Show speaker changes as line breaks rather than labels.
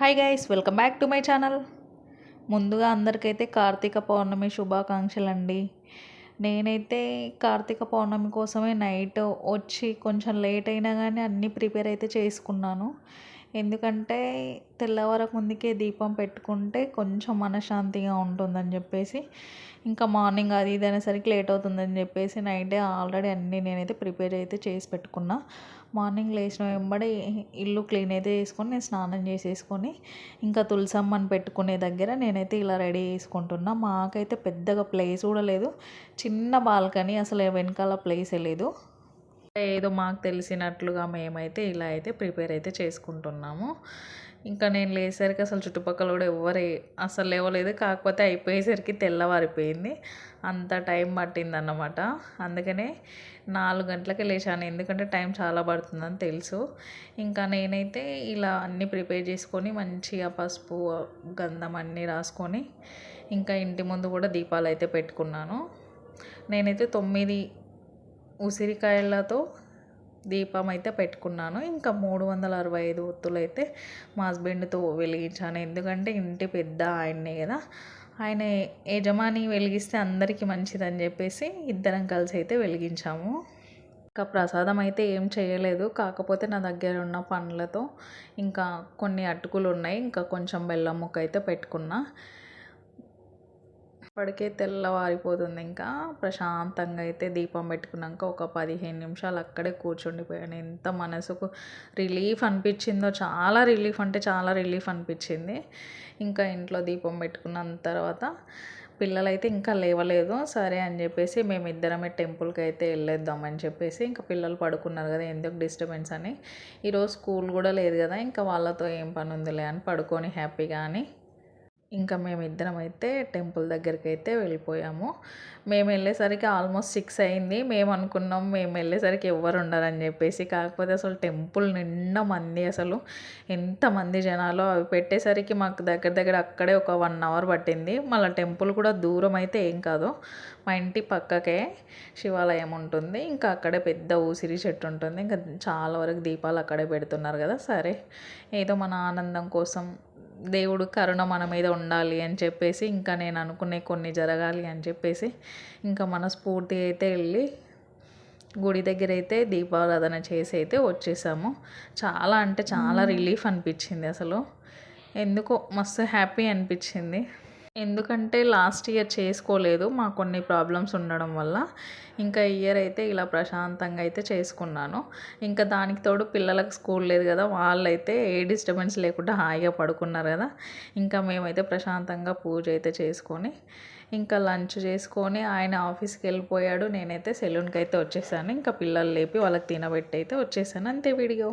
Hi guys welcome back to my channel ముందుగా అందరికైతే కార్తీక పౌర్ణమి శుభాకాంక్షలు అండి నేనైతే కార్తీక పౌర్ణమి కోసమే నైట్ వచ్చి కొంచెం లేట్ అయినా కానీ అన్నీ ప్రిపేర్ అయితే చేసుకున్నాను. ఎందుకంటే తెల్లవారకు ముందుకే దీపం పెట్టుకుంటే కొంచెం మనశ్శాంతిగా ఉంటుందని చెప్పేసి ఇంకా మార్నింగ్ అది ఇది అనేసరికి లేట్ అవుతుందని చెప్పేసి నైటే ఆల్రెడీ అన్నీ నేనైతే ప్రిపేర్ అయితే చేసి పెట్టుకున్నా. మార్నింగ్ లేచిన వెంబడి ఇల్లు క్లీన్ అయితే చేసుకొని నేను స్నానం చేసేసుకొని ఇంకా తులసమ్మని పెట్టుకునే దగ్గర నేనైతే ఇలా రెడీ చేసుకుంటున్నా. మాకైతే పెద్దగా ప్లేస్ కూడా లేదు. చిన్న బాల్కనీ అసలు వెనకాల ప్లేసే లేదు. ఏదో మాకు తెలిసినట్లుగా మేమైతే ఇలా అయితే ప్రిపేర్ అయితే చేసుకుంటున్నాము. ఇంకా నేను లేసరికి అసలు చుట్టుపక్కల కూడా ఎవరు అసలు లేవలేదు. కాకపోతే అయిపోయేసరికి తెల్లవారిపోయింది. అంత టైం పట్టిందన్నమాట. అందుకనే నాలుగు గంటలకే లేచాను. ఎందుకంటే టైం చాలా పడుతుందని తెలుసు. ఇంకా నేనైతే ఇలా అన్నీ ప్రిపేర్ చేసుకొని మంచిగా పసుపు గంధం అన్నీ రాసుకొని ఇంకా ఇంటి ముందు కూడా దీపాలు అయితే పెట్టుకున్నాను. నేనైతే తొమ్మిది ఉసిరికాయలతో దీపం అయితే పెట్టుకున్నాను. ఇంకా మూడు వందల అరవై ఐదు ఒత్తులు అయితే మా హస్బెండ్తో వెలిగించాను. ఎందుకంటే ఇంటి పెద్ద ఆయన్నే కదా. ఆయన యజమాని వెలిగిస్తే అందరికీ మంచిదని చెప్పేసి ఇద్దరం కలిసి అయితే వెలిగించాము. ఇంకా ప్రసాదం అయితే ఏం చేయలేదు. కాకపోతే నా దగ్గర ఉన్న పండ్లతో ఇంకా కొన్ని అటుకులు ఉన్నాయి. ఇంకా కొంచెం బెల్లం ముక్క అయితే పెట్టుకున్నా. అప్పటికే తెల్లవారిపోతుంది. ఇంకా ప్రశాంతంగా అయితే దీపం పెట్టుకున్నాక ఒక పదిహేను నిమిషాలు అక్కడే కూర్చుండిపోయాను. ఎంత మనసుకు రిలీఫ్ అనిపించిందో చాలా రిలీఫ్ అంటే చాలా రిలీఫ్ అనిపించింది. ఇంకా ఇంట్లో దీపం పెట్టుకున్న తర్వాత పిల్లలైతే ఇంకా లేవలేదు. సరే అని చెప్పేసి మేము ఇద్దరమే టెంపుల్కి అయితే వెళ్ళేద్దామని చెప్పేసి ఇంకా పిల్లలు పడుకున్నారు కదా ఎందుకు డిస్టర్బెన్స్ అని. ఈరోజు స్కూల్ కూడా లేదు కదా ఇంకా వాళ్ళతో ఏం పని ఉందిలే అని పడుకొని హ్యాపీగా అని ఇంకా మేమిద్దరం అయితే టెంపుల్ దగ్గరికి అయితే వెళ్ళిపోయాము. మేము వెళ్ళేసరికి ఆల్మోస్ట్ సిక్స్ అయింది. మేము అనుకున్నాం మేము వెళ్ళేసరికి ఎవ్వరు ఉండరని చెప్పేసి. కాకపోతే అసలు టెంపుల్ నిండా మంది అసలు. ఎంతమంది జనాలు అవి పెట్టేసరికి మాకు దగ్గర దగ్గర అక్కడే ఒక వన్ అవర్ పట్టింది. మళ్ళీ టెంపుల్ కూడా దూరం అయితే ఏం కాదు. మా ఇంటి పక్కకే శివాలయం ఉంటుంది. ఇంకా అక్కడే పెద్ద ఊసిరి చెట్టు ఉంటుంది. ఇంకా చాలా వరకు దీపాలు అక్కడే పెడుతున్నారు కదా. సరే ఏదో మన ఆనందం కోసం దేవుడు కరుణ మన మీద ఉండాలి అని చెప్పేసి ఇంకా నేను అనుకునే కొన్ని జరగాలి అని చెప్పేసి ఇంకా మనస్ఫూర్తి అయితే వెళ్ళి గుడి దగ్గర అయితే దీపారాధన చేసి అయితే వచ్చేసాము. చాలా అంటే చాలా రిలీఫ్ అనిపించింది అసలు. ఎందుకో మస్తు హ్యాపీ అనిపించింది. ఎందుకంటే లాస్ట్ ఇయర్ చేసుకోలేదు మా కొన్ని ప్రాబ్లమ్స్ ఉండడం వల్ల. ఇంకా ఇయర్ అయితే ఇలా ప్రశాంతంగా అయితే చేసుకున్నాను. ఇంకా దానికి తోడు పిల్లలకు స్కూల్ లేదు కదా వాళ్ళైతే ఏ డిస్టర్బెన్స్ లేకుండా హాయిగా పడుకున్నారు కదా. ఇంకా మేమైతే ప్రశాంతంగా పూజ అయితే చేసుకొని ఇంకా లంచ్ చేసుకొని ఆయన ఆఫీస్కి వెళ్ళిపోయాడు. నేనైతే సెలూన్కి అయితే వచ్చేసాను. ఇంకా పిల్లలు లేపి వాళ్ళకి తినబెట్టి అయితే వచ్చేసాను. అంతే వీడియో.